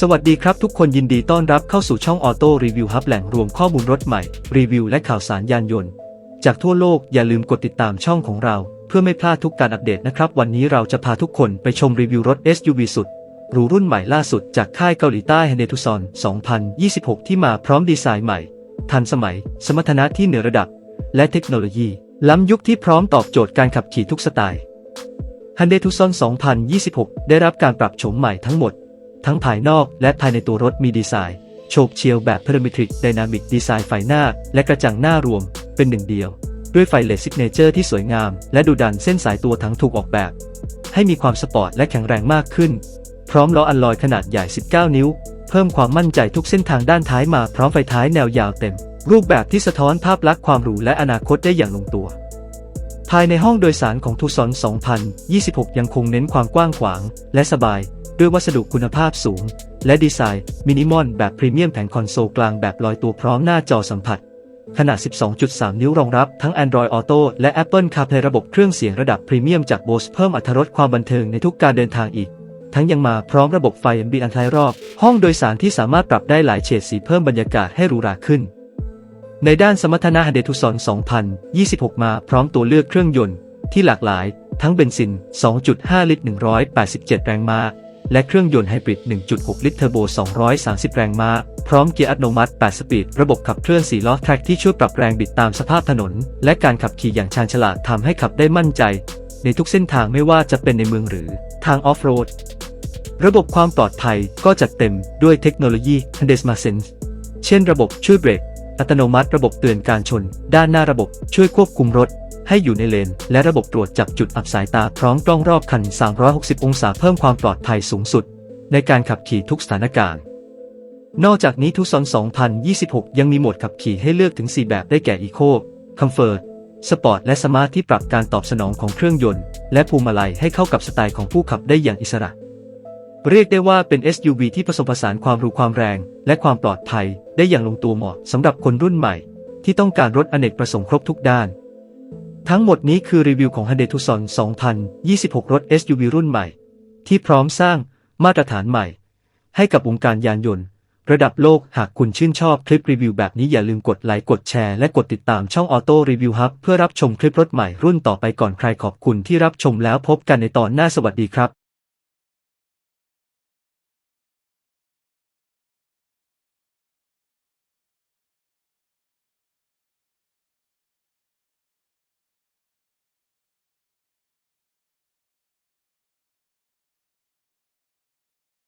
สวัสดีครับทุกคนยินดีต้อนรับเข้าสู่ช่องออโต้รีวิวฮับแหล่งรวมข้อมูลรถใหม่ รีวิวและข่าวสารยานยนต์ จากทั่วโลกอย่าลืมกดติดตามช่องของเรา เพื่อไม่พลาดทุกการอัปเดตนะครับ วันนี้เราจะพาทุกคนไปชมรีวิวรถ SUV สุดหรูรุ่นใหม่ล่าสุดจากค่ายเกาหลีใต้ h ฮ n น t ุซอน 2026 ที่มาพร้อมดีไซน์ใหม่ ทันสมัย สมรรถนะที่เหนือระดับ และเทคโนโลยี ล้ำยุคที่พร้อมตอบโจทย์การขับขี่ทุกสไตล์ฮันเดทุซอน2026 ได้รับการปรับโฉมใหม่ทั้งหมด ทั้งภายนอกและภายในตัวรถมีดีไซน์ โฉบเฉียวแบบพารามิทริกไดนามิกดีไซน์ไฟหน้า และกระจังหน้ารวมเป็นหนึ่งเดียว ด้วยไฟเลสซิกเนเจอร์ที่สวยงาม และดูดันเส้นสายตัวทั้งถูกออกแบบ ให้มีความสปอร์ตและแข็งแรงมากขึ้น พร้อมล้ออัลลอยขนาดใหญ่ 19 นิ้ว เพิ่มความมั่นใจทุกเส้นทางด้านท้ายมาพร้อมไฟท้ายแนวยาวเต็ม รูปแบบที่สะท้อนภาพลักษณ์ความหรูและอนาคตได้อย่างลงตัวภายในห้องโดยสารของทูซอน 2026 ยังคงเน้นความกว้างขวาง และสบาย ด้วยวัสดุคุณภาพสูง และดีไซน์มินิมอลแบบพรีเมียมแผงคอนโซลกลางแบบลอยตัวพร้อมหน้าจอสัมผัส ขนาด 12.3 นิ้วรองรับทั้ง Android Auto และ Apple CarPlay ระบบเครื่องเสียงระดับพรีเมียมจาก Bose เพิ่มอรรถรสความบันเทิงในทุกการเดินทางอีก ทั้งยังมาพร้อมระบบไฟ MB อันทายรอบ ห้องโดยสารที่สามารถปรับได้หลายเฉดสีเพิ่มบรรยากาศให้หรูหราขึ้น ในด้านสมรรถนะ h ฮ n น t ุซอน2026 มาพร้อมตัวเลือกเครื่องยนต์ที่หลากหลายทั้งเบนซิน 2.5 ลิตร 187 แรงม้า และเครื่องยนต์ไฮบริด 1.6 ลิตรเทอร์โบ 230 แรงม้า พร้อมเกียร์อัตโนมัติ 8 สปีด ระบบขับเคลื่อน 4 ล้อแทร็กที่ช่วยปรับแรงบิดตามสภาพถนน และการขับขี่อย่างชาญฉลาดทำให้ขับได้มั่นใจ ในทุกเส้นทางไม่ว่าจะเป็นในเมืองหรือทางออฟโรด ระบบความปลอดภัยก็จัดเต็มด้วยเทคโนโลยี h a n d e s m a Sense เช่นระบบช่วยเบรก อัตโนมัติระบบเตือนการชน ด้านหน้าระบบช่วยควบคุมรถ ให้อยู่ในเลน และระบบตรวจจับจุดอับสายตาพร้อมกล้องรอบคัน 360 องศาเพิ่มความปลอดภัยสูงสุด ในการขับขี่ทุกสถานการณ์ นอกจากนี้ทุกซอน2026 ยังมีโหมดขับขี่ให้เลือกถึง 4 แบบได้แก่ Eco Comfort Sport และ Smart ที่ปรับการตอบสนองของเครื่องยนต์ และภูมิลัยให้เข้ากับสไตล์ของผู้ขับได้อย่างอิสระ เรียกได้ว่าเป็น SUV ที่ผสมผสานความหรูความแรง และความปลอดภัย ได้อย่างลงตัวเหมาะสำหรับคนรุ่นใหม่ ที่ต้องการรถอเนกประสงค์ครบทุกด้าน ทั้งหมดนี้คือรีวิวของ Hyundai Tucson 2026 รถ SUV รุ่นใหม่ ที่พร้อมสร้างมาตรฐานใหม่ ให้กับวงการยานยนต์ ระดับโลกหากคุณชื่นชอบคลิปรีวิวแบบนี้อย่าลืมกดไลค์กดแชร์และกดติดตามช่อง Auto Review Hub เพื่อรับชมคลิปรถใหม่รุ่นต่อไปก่อนใครขอบคุณที่รับชมแล้วพบกันในตอนหน้าสวัสดีครับ